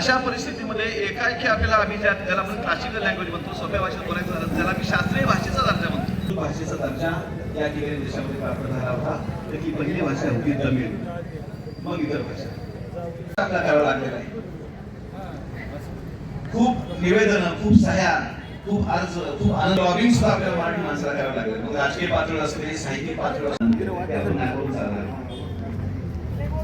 अशा परिस्थितीमध्ये एकाएकी आपल्याला आम्ही ज्या ज्याला आपण क्लासिकल लँग्वेज म्हणतो सोप्या भाषेत बोलायचं झालं त्याला मी शास्त्रीय भाषेचा दर्जा म्हणतो. भाषेचा दर्जा या ठिकाणी देशामध्ये प्राप्त झाला होता तर ती पहिली भाषा होती तमिळ. मग इतर भाषा. चांगला करावं लागलेलं आहे. खूप निवेदन खूप सह्या खूप अर्ज खूप लॉबिंग सुद्धा आपल्याला मराठी माणसाला करावं लागलं. मग राजकीय पातळीवर असू साहित्य साहित्यिक पातळीवर चालणार?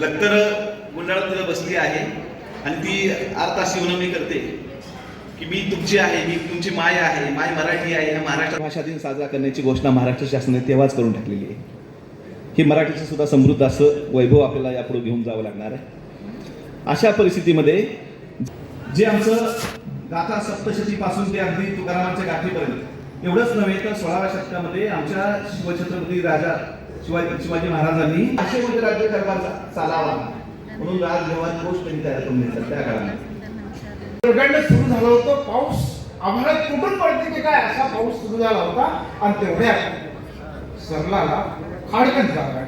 लक्तर मंडळात बसली आहे आणि ती आरताशी विनवणी करते की मी तुमची आहे मी तुमची माय आहे माय मराठी आहे या महाराष्ट्र भाषा दिन साजरा करण्याची घोषणा महाराष्ट्र शासनाने तेव्हाच करून टाकलेली आहे. ही मराठीचं सुद्धा समृद्ध असं वैभव आपल्याला यापुढे घेऊन जावं लागणार आहे. अशा परिस्थितीमध्ये जे आमचं गाथा सप्तशतीपासून ते अगदी तुकारामांच्या गाठीपर्यंत एवढंच नव्हे तर सोळाव्या शतकामध्ये आमच्या शिवछत्रपती राजा शिवाजी शिवाजी महाराजांनी म्हणजे राज्य कारभार चालावा. म्हणून राजभवन गोष्ट तयार करून घेतात त्या काळात प्रचंड सुरू झालं होतं पाऊस. आम्हाला कुठून पडते की काय असा पाऊस सुरू झाला होता? आणि तेवढ्या सरलाला खाडकन झाला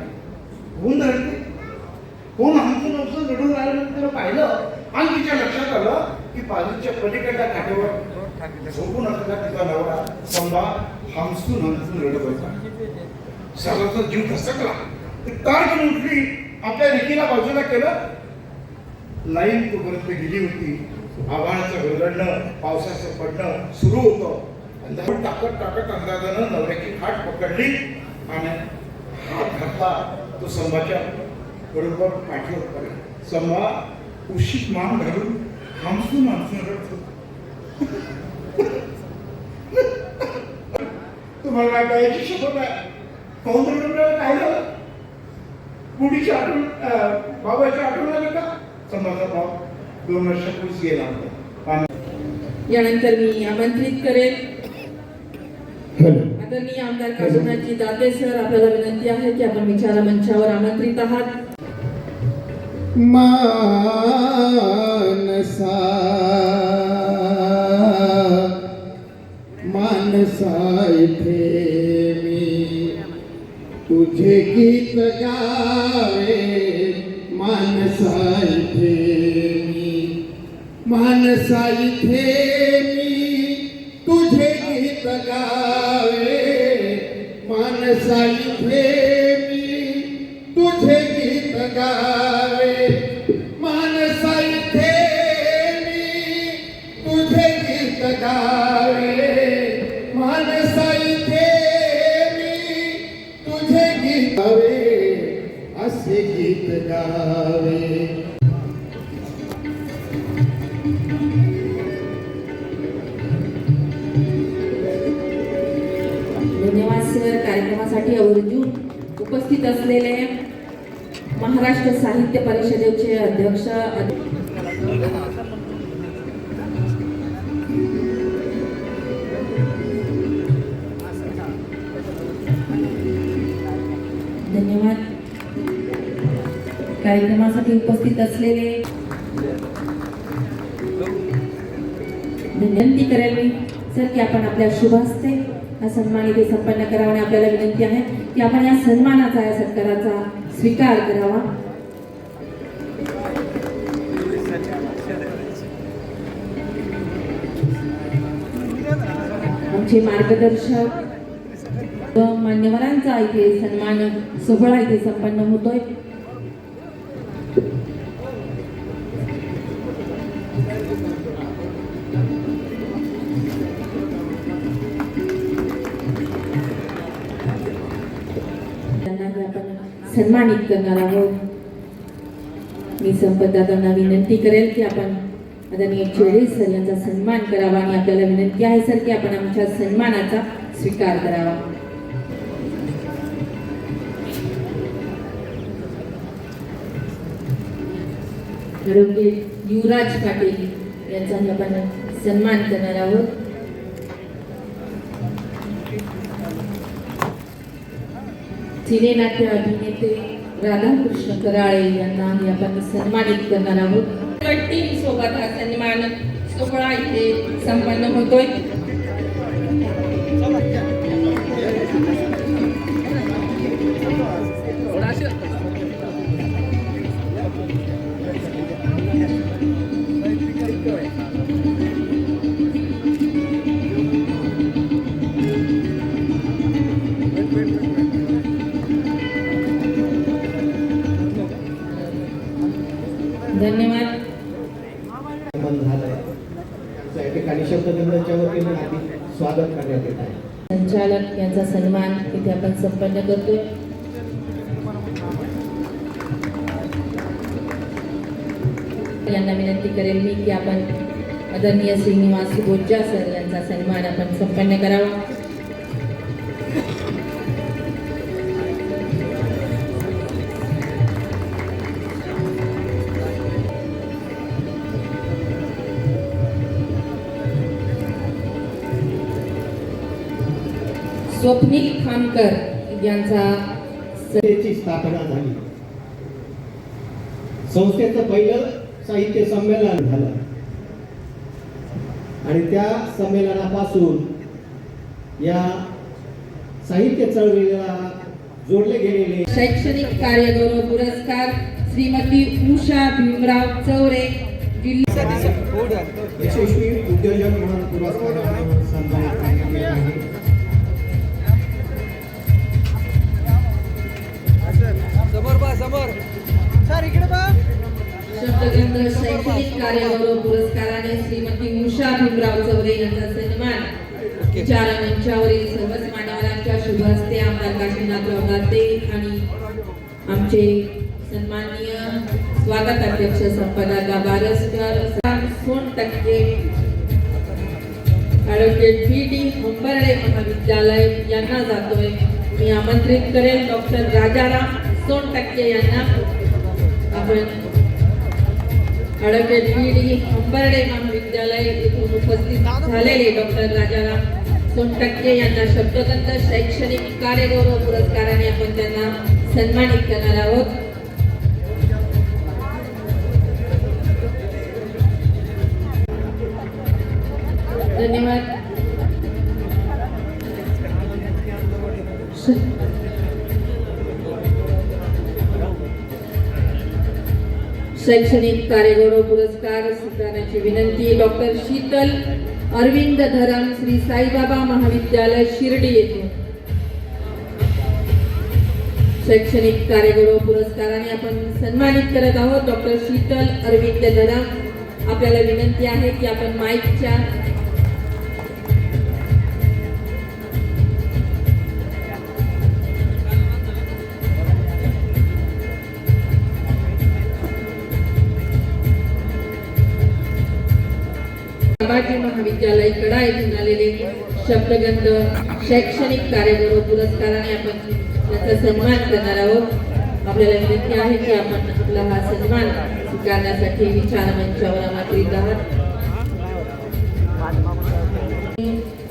होऊन रडते कोण आमचं नव्हतं रडून राहिलं त्याला पाहिलं. आणि तिच्या लक्षात आलं की बाजूच्या पलीकडच्या काठेवर झोपून असलेला तिचा नवरा समजा हमसून हमसून रडत होता सर्वांचा जीव धसकला. ती तार घेऊन उठली आपल्या रिकीला बाजूला केलं. लाईन तोपर्यंत गेली होती. आव्हानाचं गरगडणं पावसाचं पडणं सुरू होतं. अंधारून टाकत टाकत अंदाजानं नवऱ्याची खाट पकडली आणि हात घातला. तो संभाच्या बरोबर पाठीवर पडला. संभा उशीत मान घालून तुम्हाला काय गायची शपथ आहे राहिला? कुडीची आठवण बाबाची आठवण आली का समाजा भाव दोन वर्षापूर्वीच गेला होता यानंतर मी आमंत्रित करेन आदरणीय आमदार काशीनाथजी दाते सर आपल्याला विनंती आहे की आपण विचारा मंचावर आमंत्रित आहात मानसा मानसा इथे मी तुझे गीत गावे मानसा इथे मी मानसा इथे मी तुझे गीत गावे मानसा इथे करण्यासाठी आवर्जून उपस्थित असलेले महाराष्ट्र साहित्य परिषदेचे अध्यक्ष धन्यवाद. कार्यक्रमासाठी उपस्थित असलेले विनंती करेल मी सर की आपण आपल्या शुभ हस्ते हा सन्मान इथे संपन्न करावा आणि आपल्याला विनंती आहे. की आपण या सन्मानाचा या सत्काराचा स्वीकार करावा. आमचे मार्गदर्शक मान्यवरांचा इथे सन्मान सोहळा इथे संपन्न होतोय. सन्मानित करणार आहोत. मी संपतदादांना विनंती करेल की आपण आदरणीय चेडे सर यांचा सन्मान करावा आणि आपल्याला विनंती आहे सर की आपण आमच्या सन्मानाचा स्वीकार करावा. युवराज पाटील यांचाही आपण सन्मान करणार आहोत. सिनेनाट्य अभिनेते राधाकृष्ण कराळे यांना आपण सन्मानित करणार आहोत. सोबत हा सन्मान सोहळा इथे संपन्न होतोय. धन्यवाद. स्वागत करण्यात येत आहे. संचालक यांचा सन्मान इथे आपण संपन्न करतोय. यांना विनंती करेल मी की आपण आदरणीय श्रीनिवास बोज्जा सर यांचा सन्मान आपण संपन्न करावा. स्वप्नील खामकर यांचा संस्थेची स्थापना झाली. संस्थेचं पहिलं साहित्य संमेलन झालं. आणि त्या संमेलनापासून या साहित्य चळवळीला जोडले गेलेले शैक्षणिक कार्यगौरव पुरस्कार श्रीमती उषा भीमराव चौरे जिल्हा यशस्वी उद्योजक म्हणून सन्मानित करण्यात येत आहे शब्दग्रंथ शैक्षणिक कार्यगौरव पुरस्काराने श्रीमती उषा भीमराव चौरे यांचा सन्मान. विचार मंचावरील सर्वच मान्यवरांच्या शुभ हस्ते आमदार काशीनाथराव दाते आणि आमचे सन्माननीय स्वागत अध्यक्ष संपदा बारस्कर सोन टक्के. ॲडव्होकेट बी डी हंबर्डे महाविद्यालय यांना जातोय. मी आमंत्रित करेल डॉक्टर राजाराम. सोनटक्के यांना आपण ॲडव्होकेट बी डी हंबर्डे महाविद्यालय येथून उपस्थित झालेले डॉक्टर राजाराम सोनटक्के यांना शब्दगंध शैक्षणिक कार्यगौरव पुरस्काराने आपण त्यांना सन्मानित करणार आहोत धन्यवाद शैक्षणिक कार्यगौरव पुरस्कार स्वीकारण्याची विनंती डॉक्टर शीतल अरविंद धरम श्री साईबाबा महाविद्यालय शिर्डी येथे. शैक्षणिक कार्यगौरव पुरस्काराने आपण सन्मानित करत आहोत डॉक्टर शीतल अरविंद धरम आपल्याला विनंती आहे की आपण माईकच्या संभाजी महाविद्यालय कडा येथून आलेले शब्दगंध शैक्षणिक कार्यगौरव पुरस्काराने आपण त्याचा सन्मान करणार आहोत. आपल्याला विनंती आहे की आपण आपला हा सन्मान स्वीकारण्यासाठी विचार मंचावर आमंत्रित आहात.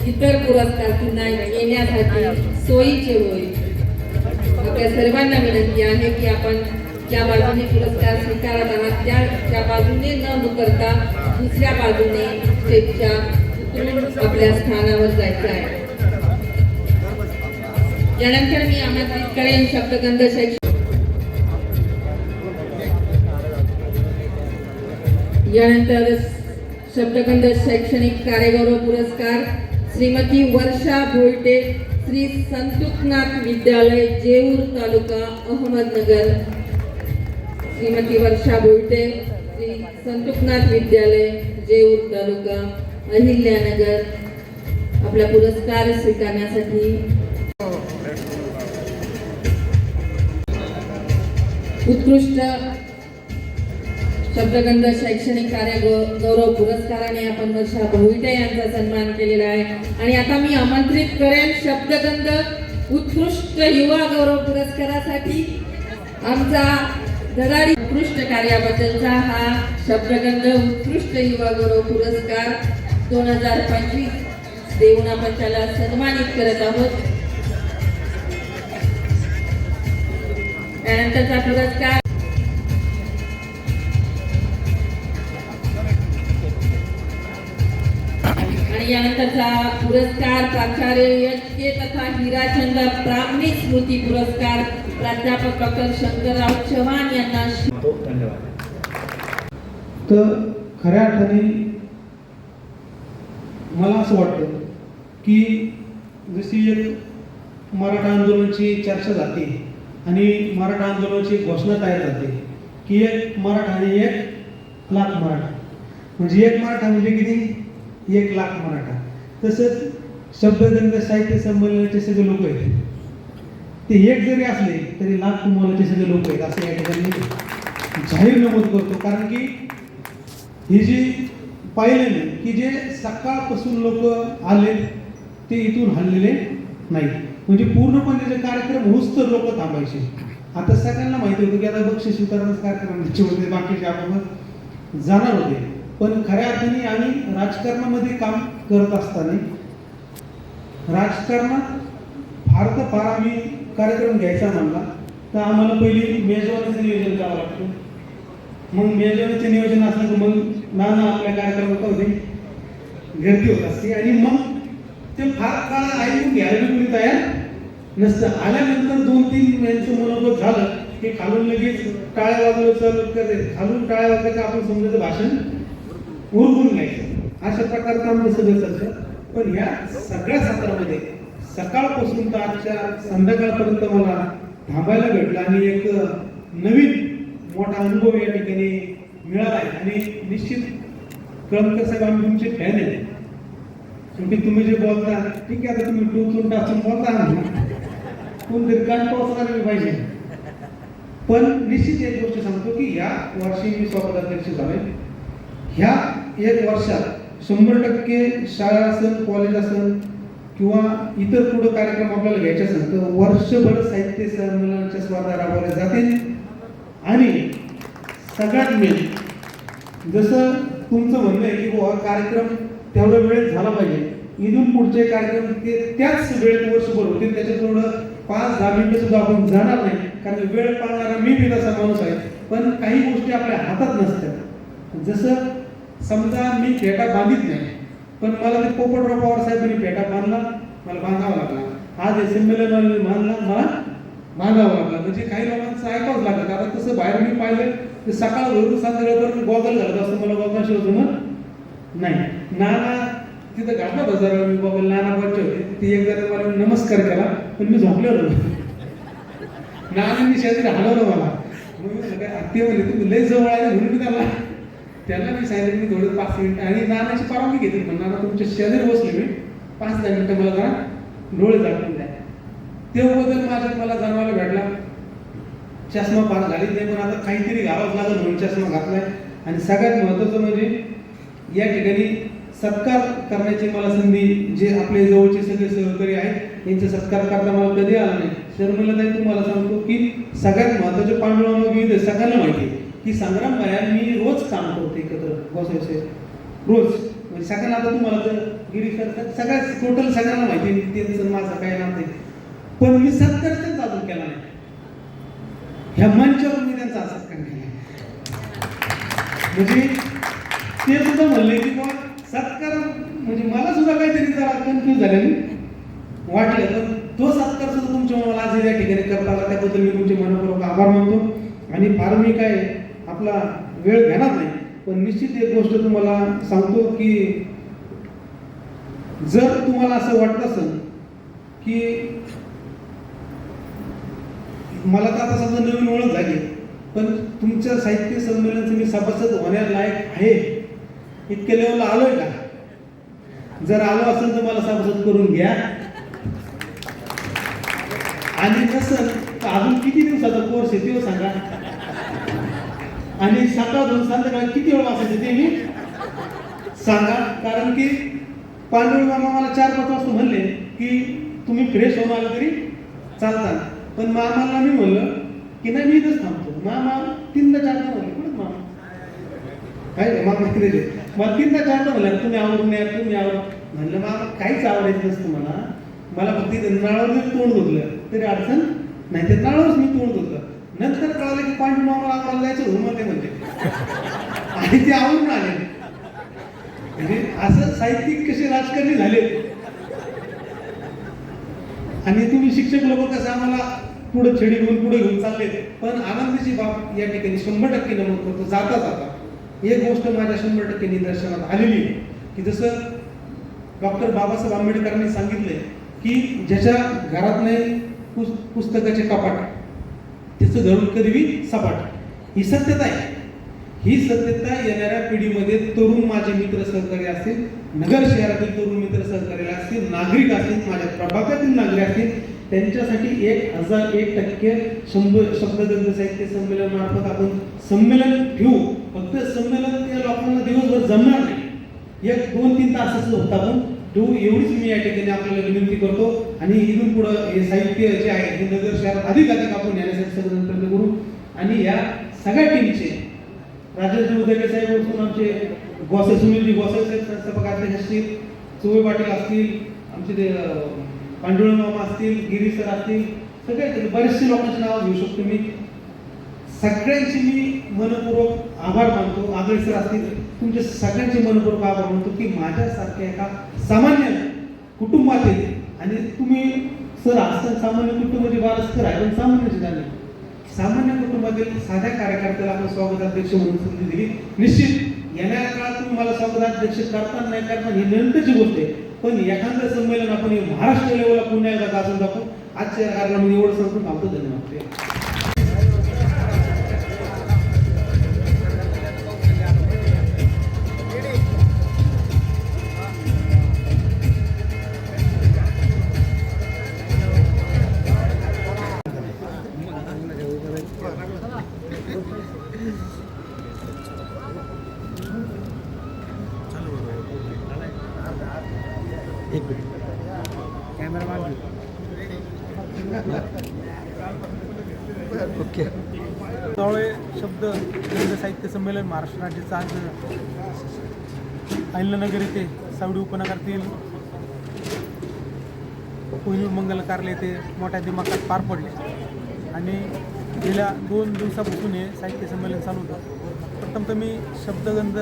इतर पुरस्कार पुन्हा येण्यासाठी सोयीचे होईल आपल्या सर्वांना विनंती आहे की आपण ज्या बाजूने पुरस्कार स्वीकारत आहात त्या त्या बाजूने न मुकरता दुसऱ्या बाजूने स्टेजच्या आपल्या स्थानावर जायचं आहे. यानंतर मी आमंत्रित करेन शब्दगंध शैक्षणिक यानंतर शब्दगंध शैक्षणिक कार्यगौरव पुरस्कार श्रीमती वर्षा भोयटे श्री संतुकनाथ विद्यालय जेऊर तालुका अहमदनगर. श्रीमती वर्षा भोयटे श्री संतुकनाथ विद्यालय जेऊर तालुका अहिल्यानगर आपला पुरस्कार स्वीकारण्यासाठी. उत्कृष्ट शब्दगंध शैक्षणिक कार्य गौरव पुरस्काराने आपण वर्षा भोईटे यांचा सन्मान केलेला आहे. आणि आता मी आमंत्रित करेन शब्दगंध उत्कृष्ट युवा गौरव पुरस्कारासाठी आमचा धडाडी उत्कृष्ट कार्याबद्दलचा हा शब्दगंध उत्कृष्ट युवा गौरव पुरस्कार दोन हजार पंचवीस देऊन आपण त्याला सन्मानित करत आहोत. त्यानंतरचा पुरस्कार यानंतरचा पुरस्कार प्राचार्य एच के तथा हिराचंद ब्राह्मणी स्मृती पुरस्कार प्राध्यापक डॉक्टर शंकरराव चव्हाण यांना धन्यवाद. तर खऱ्या अर्थाने मला असं वाटतं की जशी एक मराठा आंदोलनाची चर्चा जाते आणि मराठा आंदोलनाची घोषणा तयार जाते की एक मराठा आणि एक लाख मराठा. म्हणजे एक मराठा म्हणजे किती? एक लाख मराठा. तसंच शब्दगंध साहित्य संमेलनाचे सगळे लोक आहेत. ते एक जरी असले तरी लाख तुम्हालाचे सगळे लोक आहेत असं या ठिकाणी जाहीर नमूद करतो कारण की ही जी पाहिलं नाही की जे सकाळपासून लोक आले ते इथून हल्लेले नाही म्हणजे पूर्णपणे जे कार्यक्रम होऊच तर लोक थांबायचे. आता सगळ्यांना माहिती होतं की आता बक्षीस स्वीकारणं कार्यक्रम होते बाकीचे आपण जाणार होते. पण खऱ्या अर्थाने आम्ही राजकारणामध्ये काम करत असताना राजकारणात फार तर फार आम्ही कार्यक्रम घ्यायचा म्हणला तर आम्हाला पहिली मेजवानीचं नियोजन करावं लागतं. मग मेजवानीचं नियोजन असलं तर मग नाना आपल्या कार्यक्रमात होते गर्दी होत असते. आणि मग ते फार काळ ऐकून घ्यायला कोणी तयार नसतं. आल्यानंतर दोन तीन महिन्याचं मनोगत झालं की खालून लगेच टाळ्या वाजवलं चालू करते खालून टाळ्या वाजवायचं आपण समजायचं भाषण उरकून घ्यायचं. अशा प्रकारचं आमचं सगळं चालतं. पण ह्या सगळ्या सत्रामध्ये सकाळपासून तर आजच्या संध्याकाळपर्यंत मला थांबायला भेटलं आणि एक नवीन मोठा अनुभव या ठिकाणी मिळाला आहे. आणि निश्चित कळमकर साहेब आम्ही तुमचे फॅन आहे शेवटी तुम्ही जे बोलता ठीक आहे आता तुम्ही टोचून टाचून बोलता ना. कोणतरी कान पोहोचणार पाहिजे. पण निश्चित एक गोष्ट सांगतो की ह्या वर्षी मी स्वतः अध्यक्ष झालोय. ह्या एक वर्षात शंभर टक्के शाळा असेल कॉलेज असेल किंवा इतर पुढे कार्यक्रम आपल्याला घ्यायचे असेल तर वर्षभर साहित्य संमेलनाच्या स्पर्धा राबवल्या जातील. आणि सगळ्यात मेन जसं तुमचं म्हणणं आहे की बुवा कार्यक्रम तेवढ्या वेळेत झाला पाहिजे. इथून पुढचे कार्यक्रम ते त्याच वेळेत वर्षभर होतील त्याच्यात थोडं पाच दहा मिनिटं सुद्धा आपण जाणार नाही कारण वेळ पाळणारा मी बी तसा माणूस आहे. पण काही गोष्टी आपल्या हातात नसतात. जसं समजा मी फेटा बांधित नाही पण मला ते पोपटराव पवार साहेबांनी फेटा बांधला मला बांधावा लागला. आज हे बांधला मला बांधावा लागला. म्हणजे काही लोकांचं ऐकावंच लागलं. आता तसं बाहेर मी पाहिलं ते सकाळ घरून संध्याकाळपर्यंत गॉगल घालत असतो मला गॉगल शिवतो म्हणून नाही. नाना तिथं घातला होता जरा मी गॉगल नाना बच्चे होते. ती एक जरा मला नमस्कार केला पण मी झोपले होतो. नानांनी शेजारी हलवलं मला. मग काय ते म्हणले तुम्ही लय जवळ आहे म्हणून मी त्याला त्याला मी सांगितलं मी थोडं पाच मिनिटं आणि नानाची परवानगी घेतली पण नाना तुमच्या शेजारी बसले मी पाच दहा मिनिटं मला जरा डोळे जाणून द्या. ते बदल माझ्यात मला जाणवायला भेटला. चष्मा पार झाली नाही पण आता काहीतरी घालावंच लागेल म्हणून चष्मा घातलाय. आणि सगळ्यात महत्त्वाचं म्हणजे या ठिकाणी सत्कार करण्याची मला संधी जे आपले जवळचे सगळे सहकारी आहेत यांचा सत्कार करता मला कधी आला नाही. शर्मिला नाही तुम्हाला सांगतो की सगळ्यात महत्त्वाचे पांडुरंग विविध सगळ्यांना माहिती आहे. की संग्राम भाया मी रोज काम करतो एकत्र बसायचे. रोज. म्हणजे सगळ्यांना आता तुम्हाला जर गिरी करतात सगळ्या टोटल सगळ्यांना माहिती आहे की त्यांचं माझं काय नाते पण मी सत्कार चालू अजून केला नाही. ह्या मंचावर मी त्यांचा सत्कार केला म्हणजे ते सुद्धा म्हणले की बा सत्कार म्हणजे मला सुद्धा काहीतरी जरा कन्फ्युज मी वाटलं तर तो सत्कार सुद्धा तुमच्या मला आज या ठिकाणी करता आला. त्याबद्दल मी तुमचे मनपूर्वक आभार मानतो. आणि फार मी काय आपला वेळ घेणार नाही. पण निश्चित एक गोष्ट तुम्हाला सांगतो की जर तुम्हाला असं वाटत असेल की मला तर आता समजा नवीन ओळख झाली पण तुमच्या साहित्य संमेलनाचं मी सभासद होण्यालायक आहे. इतक्या लेवलला आलोय का? जर आलो असेल तर मला सभासद करून घ्या. आणि नसेल तर अजून किती दिवसाचा कोर्स आहे ते सांगा. आणि सकाळ संध्याकाळी किती वेळ वाचायचे ते मी? सांगा. कारण की पांडुरंग मामा मला चार पाच वाजता म्हणले की तुम्ही फ्रेश होऊन आला तरी चालता पण मामाला मी म्हणलं की नाही मी इथंच थांबतो. मामा तीनदा चारदा म्हणले कुठं मामा? काय मामा तिकडे मला तीनदा चारदा म्हणलं तुम्ही आवडून या तुम्ही आवड म्हणलं मामा काहीच आवडायचं नसतं मला. मला फक्त इथं नळावर तोंड धुतलं. तरी अडचण नाही. ते नळावरच मी तोंड धुतलं. नंतर कळालं की पांडू मामाला आम्हाला जायचं होतं म्हणजे आणि ते आवडून आले. म्हणजे असं साहित्यिक कसे राजकारणी झाले. आणि तुम्ही शिक्षक लोक कसं आम्हाला पुढे छेडी घेऊन पुढे घेऊन चालले पण आनंदाची बाब या ठिकाणी शंभर टक्के नमूद करतो जाता जाता. एक गोष्ट माझ्या शंभर टक्के निदर्शनात आलेली आहे की जसं डॉक्टर बाबासाहेब आंबेडकरांनी सांगितलंय की ज्याच्या घरात नाही पुस्तकाचे कपाट. त्याचं धरून कधी सपाट. ही सत्यता आहे. ही सत्यता येणाऱ्या पिढीमध्ये तरुण माझे मित्र सहकारी असतील नगर शहरातील तरुण मित्र सहकारी असतील नागरिक असतील माझ्या प्रभागातील नागरिक असतील त्यांच्यासाठी एक हजार एक टक्के शंभर शब्दगंध साहित्य संमेलन मार्फत आपण संमेलन ठेवू फक्त संमेलन त्या लोकांना दिवसभर जमणार नाही. एक दोन तीन तासाचं होतं आपण तो एवढीच मी या ठिकाणी आपल्याला विनंती करतो. आणि इथून पुढं हे साहित्य जे आहे हे नगर शहरात अधिक अधिक आपण नेण्यासाठी सगळं प्रयत्न करू. आणि या सगळ्या टीमचे राजेंद्र उदयके साहेब असून आमचे गोसे सुनीलजी गोसे साहेब संस्थापक अध्यक्ष असतील चोवे पाटील असतील आमचे ते अं, मामा असतील गिरी सर असतील सगळे बरेचसे लोकांचे नाव घेऊ शकतो मी. सगळ्यांचे मी मनपूर्वक आभार मानतो. आगळे सर असतील तुमचे सगळ्यांचे मनपूर्वक आभार मानतो की माझ्यासारख्या एका सामान्य कुटुंबात येते आणि तुम्ही सर असताना सामान्य कुटुंबाची म्हणजे असतं आहे पण सामान्य झाले सामान्य कुटुंबातील साध्या कार्यकर्त्याला आपण स्वागताध्यक्ष म्हणून संधी दिली. निश्चित येणाऱ्या काळात तुम्ही मला स्वागताध्यक्ष करता नाही करता ही नंतरची गोष्ट आहे. पण एखादं संमेलन आपण महाराष्ट्र लेवलला पुन्हा एकदा गाजून दाखवू. आजच्या या एवढं सांगून थांबतो धन्यवाद. शब्द गंध साहित्य संमेलन महाराष्ट्र राज्याचं आज अहिल्यानगर येथे सावडी उपनगरातील कोहिनूर मंगल कार्यालय येथे मोठ्या दिमाखात पार पडले. आणि गेल्या दोन दिवसापासून हे साहित्य संमेलन चालू होतं. प्रथम तर मी शब्दगंध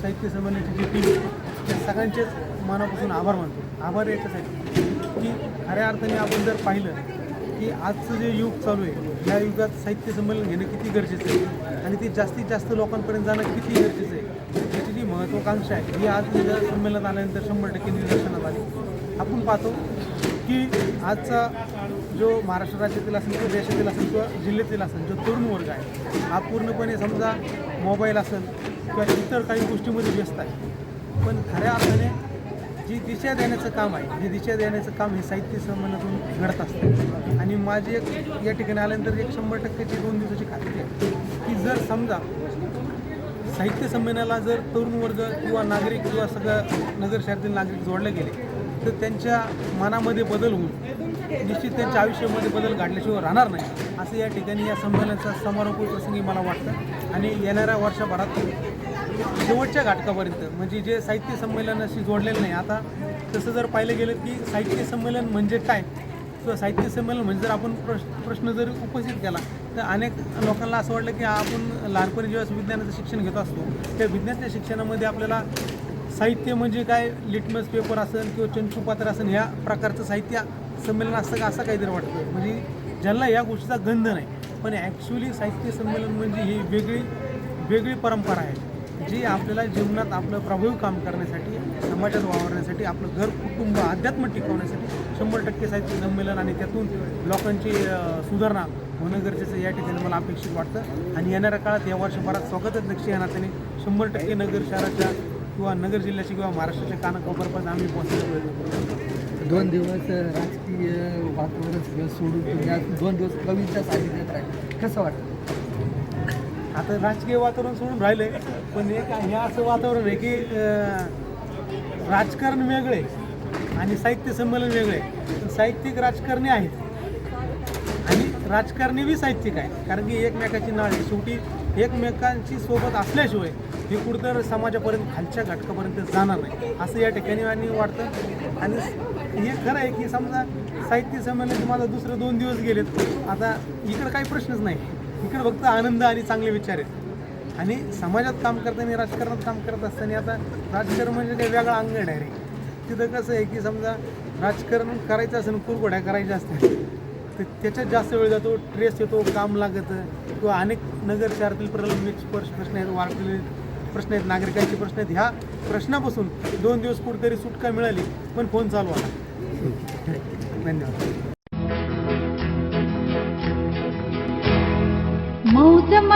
साहित्य संमेलनाची जी टीम त्या सगळ्यांचेच मनापासून आभार मानतो. आभार याच्यासाठी की खऱ्या अर्थाने आपण जर पाहिलं की आजचं जे युग चालू आहे या युगात साहित्य संमेलन घेणं किती गरजेचं आहे? आणि ते जास्तीत जास्त लोकांपर्यंत जाणं किती गरजेचं आहे? याची जी महत्त्वाकांक्षा आहे ही आज निदर संमेलनात आल्यानंतर शंभर टक्के निदर्शनात आली. आपण पाहतो की आजचा जो महाराष्ट्र राज्यातील असेल किंवा देशातील असेल किंवा जिल्ह्यातील असेल जो तरुण वर्ग आहे हा पूर्णपणे समजा मोबाईल असेल किंवा इतर काही गोष्टीमध्ये व्यस्त आहे. पण खऱ्या अर्थाने जी दिशा देण्याचं काम आहे जी दिशा देण्याचं काम हे साहित्य संमेलनातून घडत असतं. आणि माझी एक या ठिकाणी आल्यानंतर एक शंभर टक्क्याची दोन दिवसाची खात्री आहे की जर समजा साहित्य संमेलनाला जर तरुण वर्ग किंवा नागरिक किंवा सगळं नगर शहरातील नागरिक जोडले गेले तर त्यांच्या मनामध्ये बदल होऊन निश्चित त्यांच्या आयुष्यामध्ये बदल घडल्याशिवाय राहणार नाही असं या ठिकाणी या संमेलनाचा समारोप प्रसंगी मला वाटतं. आणि येणाऱ्या वर्षभरात शेवटच्या घटकापर्यंत. म्हणजे जे साहित्य संमेलनाशी जोडलेलं नाही. आता तसं जर पाहिलं गेलं की साहित्य संमेलन म्हणजे काय? किंवा साहित्य संमेलन म्हणजे जर आपण प्रश्न प्रश्न जर उपस्थित केला तर अनेक लोकांना असं वाटलं की आपण लहानपणी जेव्हा विज्ञानाचं शिक्षण घेत असतो त्या विज्ञानाच्या शिक्षणामध्ये आपल्याला साहित्य म्हणजे काय? लिटमस पेपर असेल किंवा चंचूपात्र असेल ह्या प्रकारचं साहित्य संमेलन असतं का? असं काहीतरी वाटतं. म्हणजे ज्यांना या गोष्टीचा गंध नाही. पण ॲक्च्युली साहित्य संमेलन म्हणजे ही वेगळी वेगळी परंपरा आहे. जी आपल्याला जीवनात आपलं प्रभावी काम करण्यासाठी समाजात वावरण्यासाठी आपलं घर कुटुंब अध्यात्म टिकवण्यासाठी शंभर टक्के साहित्य संमेलन आणि त्यातून लोकांची सुधारणा होणं गरजेचं या ठिकाणी मला अपेक्षित वाटतं. आणि येणाऱ्या काळात या वर्षभरात स्वागताध्यक्ष या नात्याने शंभर टक्के नगर शहराच्या किंवा नगर जिल्ह्याची किंवा महाराष्ट्राच्या कानाकोपरपर्यंत आम्ही पोहोचण्याचा दोन दिवस राजकीय वातावरण सोडून दोन दिवस कविता साहित्यात राहील कसं वाटतं? आता राजकीय वातावरण सोडून राहिले पण एक हे असं वातावरण आहे की राजकारण वेगळे आणि साहित्य संमेलन वेगळे. साहित्यिक राजकारणी आहेत. आणि राजकारणी बी साहित्यिक आहेत. कारण की एकमेकाची नाळी शेवटी एकमेकांची सोबत असल्याशिवाय हे कुठं समाजापर्यंत खालच्या घटकापर्यंत जाणार नाही. असं या ठिकाणी आणि वाटतं. आणि हे खरं आहे की समजा साहित्य संमेलनाचे माझा दुसरे दोन दिवस गेलेत. आता इकडं काही प्रश्नच नाही. इकडे फक्त आनंद आणि चांगले विचार आहेत. आणि समाजात काम करताना राजकारणात काम करत असताना आता राजकारण म्हणजे काही वेगळा अंग आहे रे तिथं कसं आहे की समजा राजकारण करायचं असेल कुरघोड्या करायच्या असतील तर त्याच्यात जास्त वेळ जातो ट्रेस येतो काम लागतं. किंवा अनेक नगर शहरातील प्रलंबित स्पर्श प्रश्न आहेत वाढलेले प्रश्न आहेत नागरिकांचे प्रश्न आहेत. ह्या प्रश्नापासून दोन दिवस कुठेतरी सुटका मिळाली पण फोन चालू आला धन्यवाद.